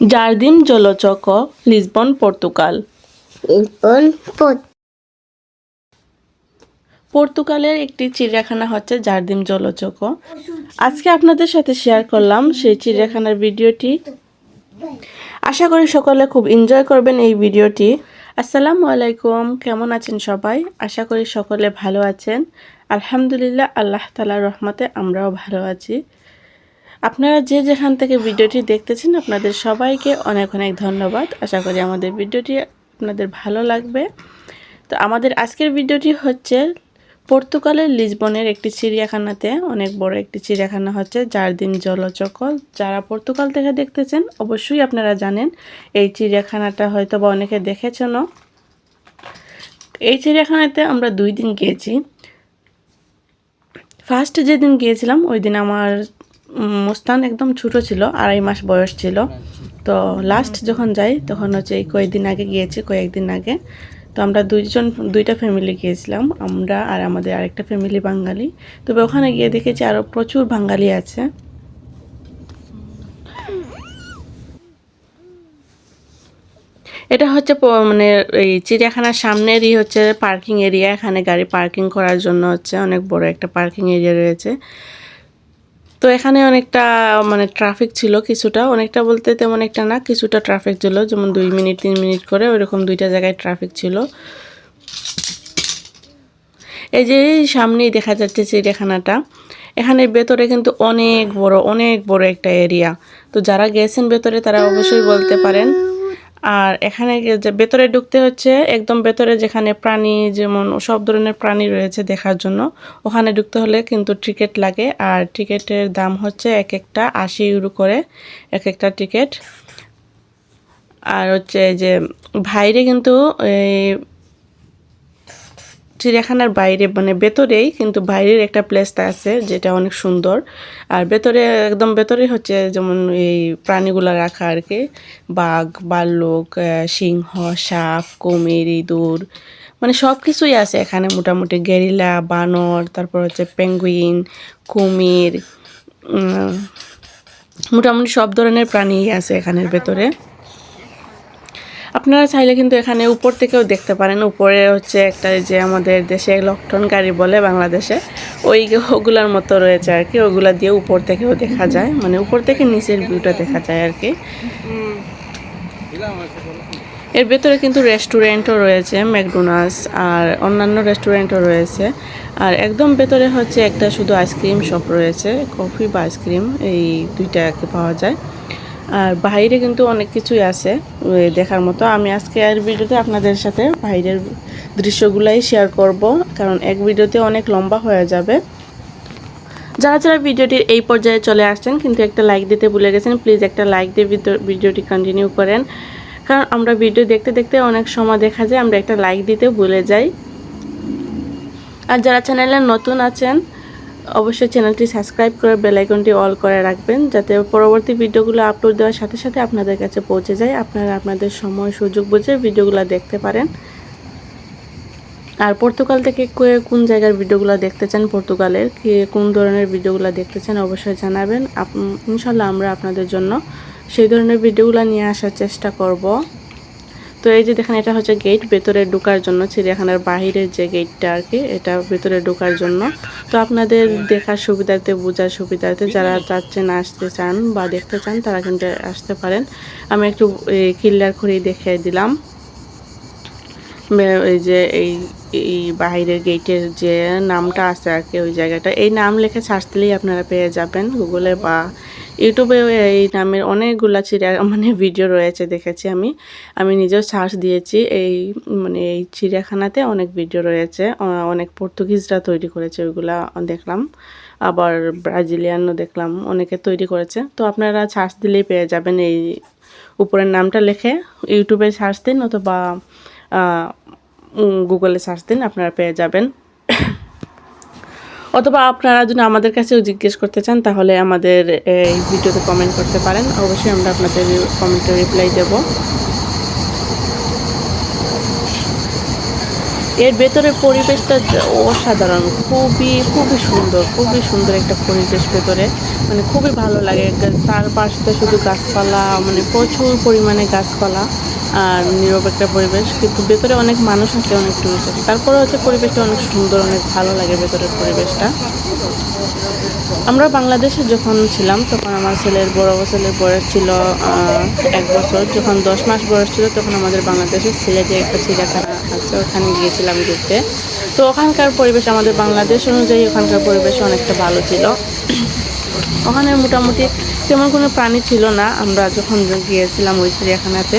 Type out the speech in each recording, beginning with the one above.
Jardim জলচক Lisbon Portugal. Lisbon পর্তুগালের একটি চিড়িয়াখানা হচ্ছে জার্দিম জলচক। আজকে আপনাদের সাথে শেয়ার করলাম সেই চিড়িয়াখানার ভিডিওটি। আশা করি সকলে খুব এনজয় করবেন এই ভিডিওটি। আসসালামু আলাইকুম কেমন আছেন সবাই? আশা করি সকলে ভালো আছেন। আলহামদুলিল্লাহ আল্লাহ তালার রহমতে আমরাও ভালো আছি। আপনারা যে যেখান থেকে ভিডিওটি দেখতেছেন, আপনাদের সবাইকে অনেক অনেক ধন্যবাদ। আশা করি আমাদের ভিডিওটি আপনাদের ভালো লাগবে। তো আমাদের আজকের ভিডিওটি হচ্ছে পর্তুগালের লিসবনের একটি চিড়িয়াখানাতে, অনেক বড় একটি চিড়িয়াখানা হচ্ছে যার দিন জলচক যারা পর্তুগাল থেকে দেখতেছেন, অবশ্যই আপনারা জানেন, এই চিড়িয়াখানাটা হয়তো বা অনেকে দেখেছেনও। এই চিড়িয়াখানাতে আমরা দুই দিন গিয়েছি। ফার্স্ট যেদিন গিয়েছিলাম, ওই দিন আমার মুস্তান একদম ছোট ছিল, আড়াই মাস বয়স ছিল। তো লাস্ট যখন যাই, তখন হচ্ছে এই কয়েকদিন আগে গিয়েছি, কয়েকদিন আগে। তো আমরা দুইজন, দুইটা ফ্যামিলি গিয়েছিলাম, আমরা আর আমাদের আরেকটা ফ্যামিলি বাঙালি। তবে ওখানে গিয়ে দেখেছি আরও প্রচুর বাঙালি আছে। এটা হচ্ছে মানে এই চিড়িয়াখানার সামনেরই হচ্ছে পার্কিং এরিয়া এখানে গাড়ি পার্কিং করার জন্য হচ্ছে অনেক বড় একটা পার্কিং এরিয়া রয়েছে। তো এখানে অনেকটা মানে ট্রাফিক ছিল কিছুটা। অনেকটা বলতে তেমন একটা না, কিছুটা ট্রাফিক ছিল। যেমন দুই মিনিট, তিন মিনিট করে ওইরকম দুইটা জায়গায় ট্রাফিক ছিল। এই যে সামনেই দেখা যাচ্ছে চিড়িয়াখানাটা। এখানে ভেতরে কিন্তু অনেক বড় অনেক বড় একটা এরিয়া তো যারা গেছেন ভেতরে তারা অবশ্যই বলতে পারেন। আর এখানে যে ভেতরে ঢুকতে হচ্ছে, একদম ভেতরে যেখানে প্রাণী যেমন সব ধরনের প্রাণী রয়েছে দেখার জন্য, ওখানে ঢুকতে হলে কিন্তু টিকিট লাগে। আর টিকিটের দাম হচ্ছে এক একটা আশি ইউরো করে এক একটা টিকিট। আর হচ্ছে যে বাইরে কিন্তু এই চিড়িয়াখানার বাইরে মানে ভেতরেই কিন্তু বাইরের একটা প্লেস আছে যেটা অনেক সুন্দর। আর ভেতরে একদম ভেতরে হচ্ছে যেমন এই প্রাণীগুলো রাখা আর কি। বাঘ ভাল্লুক আহ, সিংহ সাপ কুমির ইঁদুর মানে সব কিছুই আছে এখানে মোটামুটি। গেরিলা বানর তারপর হচ্ছে পেঙ্গুইন কুমির মোটামুটি সব ধরনের প্রাণী আছে এখানের ভেতরে। আপনারা চাইলে কিন্তু এখানে উপর থেকেও দেখতে পারেন। উপরে হচ্ছে একটা যে আমাদের দেশে লকটন গাড়ি বলে বাংলাদেশে। ওই ওগুলার মতো রয়েছে আর কি। ওগুলা দিয়ে উপর থেকেও দেখা যায়। মানে উপর থেকে নিচের ভিউটা দেখা যায় আর কি। এর ভেতরে কিন্তু রেস্টুরেন্টও রয়েছে ম্যাকডোনাল্ডস আর অন্যান্য রেস্টুরেন্টও রয়েছে। আর একদম ভেতরে হচ্ছে একটা শুধু আইসক্রিম শপ রয়েছে। কফি বা আইসক্রিম এই দুইটা পাওয়া যায়। আর বাইরে কিন্তু অনেক কিছুই আছে দেখার মতো। আমি আজকে আর ভিডিওতে আপনাদের সাথে বাইরের দৃশ্যগুলাই শেয়ার করব, কারণ এক ভিডিওতে অনেক লম্বা হয়ে যাবে। যারা যারা ভিডিওটির এই পর্যায়ে চলে আসছেন, কিন্তু একটা লাইক দিতে ভুলে গেছেন প্লিজ একটা লাইক দিয়ে ভিডিও- ভিডিওটি কন্টিনিউ করেন। কারণ আমরা ভিডিও দেখতে দেখতে অনেক সময় দেখা যায়, আমরা একটা লাইক দিতে ভুলে যাই। আর যারা চ্যানেলে নতুন আছেন অবশ্যই চ্যানেলটি সাবস্ক্রাইব করে বেল আইকনটি অল করে রাখবেন, যাতে পরবর্তী ভিডিওগুলো আপলোড দেওয়ার সাথে সাথে আপনাদের কাছে পৌঁছে যায়, আপনারা আপনাদের সময়, সুযোগ বুঝে ভিডিওগুলো দেখতে পারেন। আর পর্তুগাল থেকে কোন জায়গার ভিডিওগুলো দেখতে চান, পর্তুগালের, কি কোন ধরনের ভিডিওগুলো দেখতে চান অবশ্যই জানাবেন। ইনশাল্লাহ আমরা আপনাদের জন্য সেই ধরনের ভিডিওগুলো নিয়ে আসার চেষ্টা করব। তো এই যে দেখেন, এটা হচ্ছে গেট ভেতরে ঢোকার জন্য, চিড়িয়াখানার বাহিরের যে গেটটা আর কি, এটা ভেতরে ঢোকার জন্য। তো আপনাদের দেখার সুবিধার্থে, বোঝার সুবিধার্থে যারা যাচ্ছেন আসতে চান বা দেখতে চান, তারা কিন্তু আসতে পারেন। আমি একটু কিল্লার খড়ি দেখিয়ে দিলাম। ওই যে এই এই বাহিরের গেটের যে নামটা আছে আর কি, ওই জায়গাটা। এই নাম লেখে দিলেই আপনারা পেয়ে যাবেন গুগলে বা ইউটিউবে এই নামের অনেকগুলা চিড়িয়া মানে ভিডিও রয়েছে, দেখেছি আমি। আমি নিজেও সার্চ দিয়েছি, এই মানে এই চিড়িয়াখানাতে অনেক ভিডিও রয়েছে। অনেক পর্তুগিজরা তৈরি করেছে ওইগুলা দেখলাম। আবার ব্রাজিলিয়ানও দেখলাম, অনেকে তৈরি করেছে। তো আপনারা সার্চ দিলেই পেয়ে যাবেন এই উপরের নামটা লেখে। ইউটিউবে সার্চ দিন অথবা গুগলে সার্চ দিন, আপনারা পেয়ে যাবেন। অথবা আপনারা যদি আমাদের কাছেও জিজ্ঞেস করতে চান, তাহলে আমাদের এই ভিডিওতে কমেন্ট করতে পারেন। অবশ্যই আমরা আপনাদের কমেন্টে রিপ্লাই দেব। এর ভেতরের পরিবেশটা অসাধারণ, খুবই খুবই সুন্দর খুবই সুন্দর একটা পরিবেশ ভেতরে। মানে খুবই ভালো লাগে। চারপাশটা শুধু গাছপালা মানে প্রচুর পরিমাণে গাছপালা। আর নীরব একটা পরিবেশ, কিন্তু ভেতরে অনেক মানুষ আছে, অনেক টুরিস্ট আছে। তারপরে হচ্ছে পরিবেশটা অনেক সুন্দর, অনেক ভালো লাগে ভেতরের পরিবেশটা। আমরা বাংলাদেশে যখন ছিলাম, তখন আমার ছেলের বড় ছেলের বয়স ছিল এক বছর। যখন দশ মাস বয়স ছিল, তখন আমাদের বাংলাদেশের সিলেটে একটা চিড়িয়াখানা আছে, ওখানে গিয়েছিলাম ঘুরতে। তো ওখানকার পরিবেশ, আমাদের বাংলাদেশ অনুযায়ী ওখানকার পরিবেশ অনেকটা ভালো ছিল। ওখানে মোটামুটি তেমন কোনো প্রাণী ছিল না। আমরা যখন গিয়েছিলাম ওই চিড়িয়াখানাতে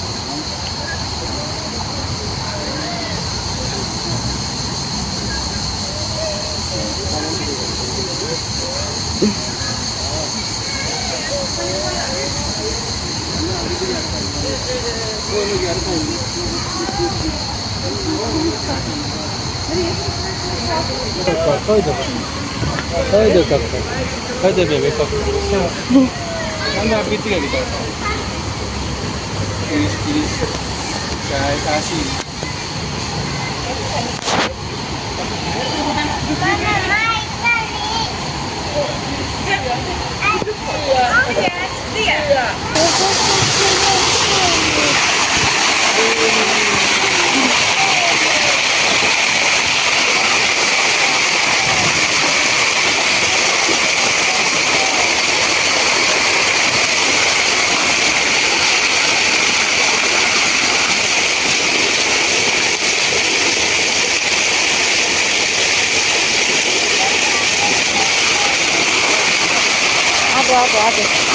買いだから買いだから買いだべべかなんで開けてやりたいのイリスイリスじゃあ怪しい মোমো দেখবা ওই যে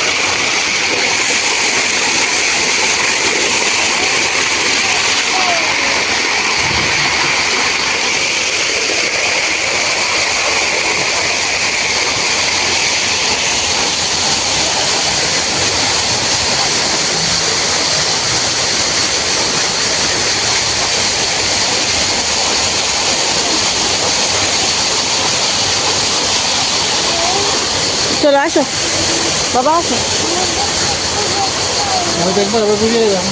Kaso, babasa. Nakatag pa, kapag bigay lang.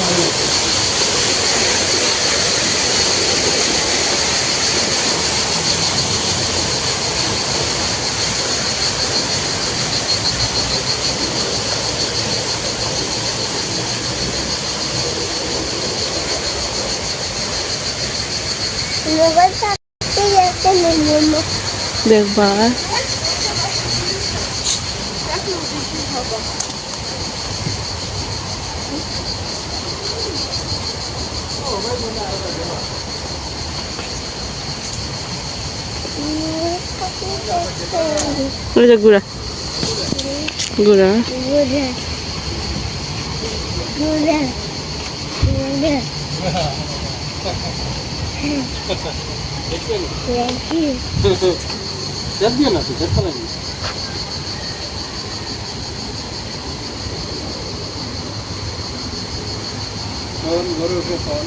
Son, guru ke son.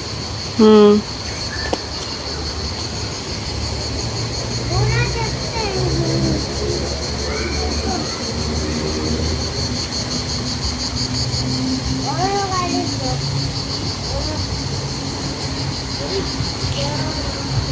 হুম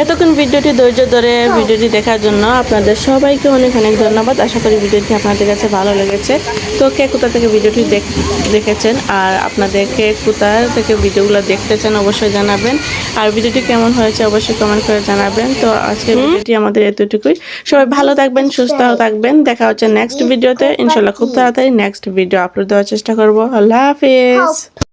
এতক্ষণ ভিডিওটি ধৈর্য ধরে ভিডিওটি দেখার জন্য আপনাদের সবাইকে অনেক অনেক ধন্যবাদ। আশা করি ভিডিওটি আপনাদের কাছে ভালো লেগেছে। তো কে কোথা থেকে ভিডিওটি দেখ- দেখেছেন আর আপনাদের কে কোথা থেকে ভিডিওগুলো দেখতে চান অবশ্যই জানাবেন। আর ভিডিওটি কেমন হয়েছে অবশ্যই কমেন্ট করে জানাবেন। তো আজকের ভিডিওটি আমাদের এতটুকুই। সবাই ভালো থাকবেন সুস্থ থাকবেন। দেখা হচ্ছে নেক্সট ভিডিওতে। ইনশাল্লাহ খুব তাড়াতাড়ি নেক্সট ভিডিও আপলোড দেওয়ার চেষ্টা করব। আল্লাহ হাফিজ।